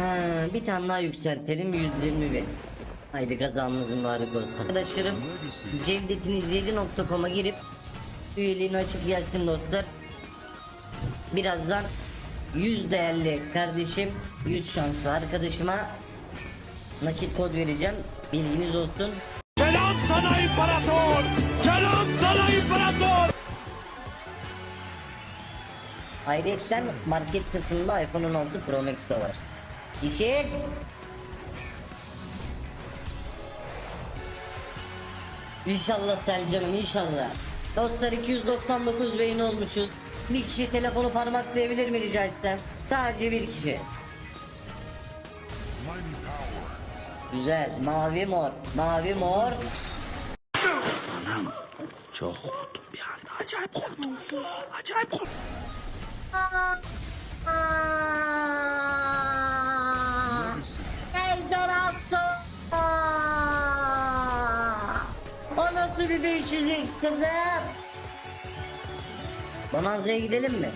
Ha, bir tane daha yükseltelim 120 bin. Haydi kazamızın mübarek olsun. Arkadaşlarım cevdetinizleydi.com'a girip üyeliğini açıp gelsin dostlar. Birazdan 100 değerli kardeşim 100 şanslı arkadaşıma nakit kod vereceğim. Bilginiz olsun. Selam sana imparator! Selam sana imparator! Ayrıca market kısmında iPhone 16 Pro Max de var. İşin İnşallah Selcan'ım inşallah. Dostlar 299 beyin olmuşuz. Bir kişi telefonu parmaklayabilir mi rica etsem? Sadece bir kişi. Güzel. Mavi mor. Mavi mor. Çok korktum bir anda. Acayip korktum. Acayip korktum. Nasıl bir 500x kızım? Bonanza'ya gidelim mi?